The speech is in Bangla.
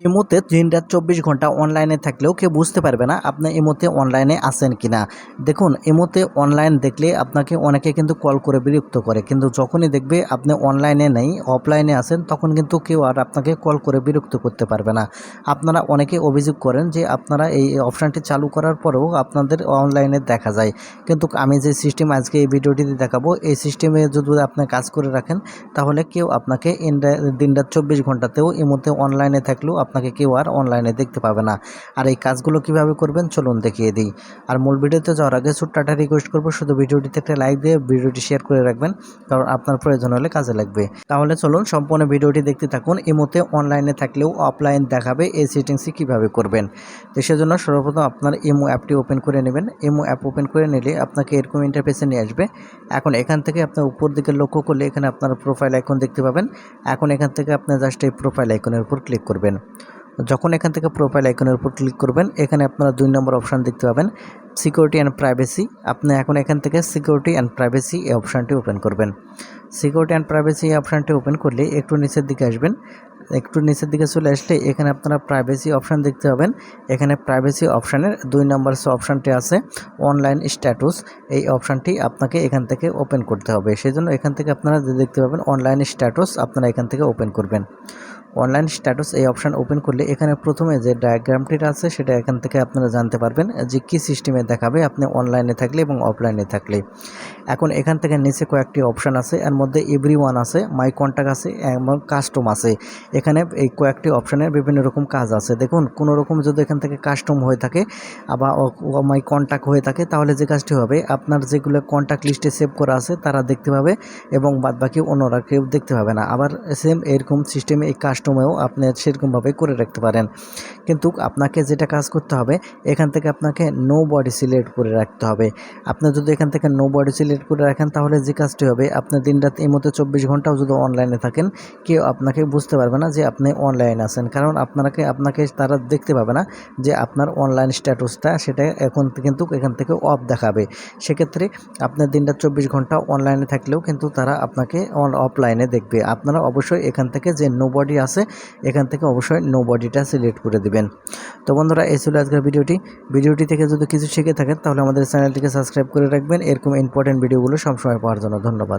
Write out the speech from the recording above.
এমোতে দিন রাত চব্বিশ ঘণ্টা অনলাইনে থাকলেও কেউ বুঝতে পারবে না আপনি এমোতে অনলাইনে আছেন কিনা। দেখুন এমোতে অনলাইন দেখলে আপনাকে অনেকে কিন্তু কল করে বিরক্ত করে। কিন্তু যখনই দেখবে আপনি অনলাইনে নেই অফলাইনে আছেন, তখন কিন্তু কেউ আর আপনাকে কল করে বিরক্ত করতে পারবে না। আপনারা অনেকে অভিযোগ করেন যে আপনারা এই অপশানটি চালু করার পরেও আপনাদের অনলাইনে দেখা যায়। কিন্তু আমি যে সিস্টেম আজকে এই ভিডিওটিতে দেখাবো, এই সিস্টেমে যদি আপনি কাজ করে রাখেন, তাহলে কেউ আপনাকে দিন রাত চব্বিশ ঘন্টাতেও এমোতে অনলাইনে থাকলেও আপনাকে কেউ আর অনলাইনে দেখতে পাবে না। আর এই কাজগুলো কীভাবে করবেন চলুন দেখিয়ে দিই। আর মূল ভিডিওতে যাওয়ার আগে ছোট্ট রিকোয়েস্ট করব, শুধু ভিডিওটিতে একটা লাইক দিয়ে ভিডিওটি শেয়ার করে রাখবেন, কারণ আপনার প্রয়োজন হলে কাজে লাগবে। তাহলে চলুন সম্পূর্ণ ভিডিওটি দেখতে থাকুন। এমোতে অনলাইনে থাকলেও অফলাইন দেখাবে এই সেটিংসটি কীভাবে করবেন। তো সেজন্য সর্বপ্রথম আপনার এমো অ্যাপটি ওপেন করে নেবেন। এমো অ্যাপ ওপেন করে নিলে আপনাকে এরকম ইন্টারফেসে নিয়ে আসবে। এখন এখান থেকে আপনার উপর দিকে লক্ষ্য করলে এখানে আপনার প্রোফাইল আইকন দেখতে পাবেন। এখন এখান থেকে আপনি জাস্ট এই প্রোফাইল আইকনের উপর ক্লিক করবেন। যখন এখান থেকে প্রোফাইল আইকনের উপর ক্লিক করবেন, এখানে আপনারা দুই নম্বর অপশান দেখতে পাবেন সিকিউরিটি অ্যান্ড প্রাইভেসি আপনি এখন এখান থেকে সিকিউরিটি অ্যান্ড প্রাইভেসি এই অপশানটি ওপেন করবেন। সিকিউরিটি অ্যান্ড প্রাইভেসি এই অপশানটি ওপেন করলে একটু নিচের দিকে আসবেন। একটু নিচের দিকে চলে আসলে এখানে আপনারা প্রাইভেসি অপশান দেখতে পাবেন। এখানে প্রাইভেসি অপশানের দুই নম্বর অপশানটি আছে অনলাইন স্ট্যাটাস এই অপশানটি আপনাকে এখান থেকে ওপেন করতে হবে। সেই জন্য এখান থেকে আপনারা দেখতে পাবেন অনলাইন স্ট্যাটাস আপনারা এখান থেকে ওপেন করবেন। অনলাইন স্ট্যাটাস এই অপশান ওপেন করলে এখানে প্রথমে যে ডায়াগ্রামটি আছে সেটা এখান থেকে আপনারা জানতে পারবেন যে কী সিস্টেমে দেখাবে আপনি অনলাইনে থাকলে এবং অফলাইনে থাকলে। এখন এখান থেকে নিচে কয়েকটি অপশান আছে, এর মধ্যে এভরি ওয়ান আছে মাই কন্ট্যাক্ট আছে, এবং কাস্টম আছে। এখানে এই কয়েকটি অপশানের বিভিন্ন রকম কাজ আছে। দেখুন কোনো রকম যদি এখান থেকে কাস্টম হয়ে থাকে আবার মাই কন্ট্যাক্ট হয়ে থাকে, তাহলে যে কাজটি হবে, আপনার যেগুলো কন্ট্যাক্ট লিস্টে সেভ করা আছে, তারা দেখতে পাবে এবং বাদবাকি অন্যরা কেউ দেখতে পাবে না। আবার সেম এরকম সিস্টেমে এই কাস্টমেও আপনি সেরকমভাবে করে রাখতে পারেন। কিন্তু আপনাকে যেটা কাজ করতে হবে, এখান থেকে আপনাকে নো বডি সিলেক্ট করে রাখতে হবে। আপনি যদি এখান থেকে নো বডি সিলেক্ট করে রাখেন, তাহলে যে কাজটি হবে, আপনি দিন রাত এই মতো চব্বিশ ঘন্টাও যদি অনলাইনে থাকেন, কেউ আপনাকে বুঝতে পারবে না যে আপনি অনলাইনে আছেন। কারণ আপনাকে আপনাকে তারা দেখতে পাবে না যে আপনার অনলাইন স্ট্যাটাসটা সেটা এখন কিন্তু এখান থেকে অফ দেখাবে। সেক্ষেত্রে আপনার দিনটা চব্বিশ ঘণ্টা অনলাইনে থাকলেও কিন্তু তারা আপনাকে অফলাইনে দেখবে। আপনারা অবশ্যই এখান থেকে যে নো বডি আছে, এখান থেকে অবশ্যই নো বডিটা সিলেক্ট করে দিবেন। তো বন্ধুরা, এই ছিল আজকের ভিডিওটি। ভিডিওটি থেকে যদি কিছু শিখে থাকেন, তাহলে আমাদের চ্যানেলটিকে সাবস্ক্রাইব করে রাখবেন। এরকম ইম্পর্টেন্ট ভিডিওগুলো সবসময় পাওয়ার জন্য ধন্যবাদ।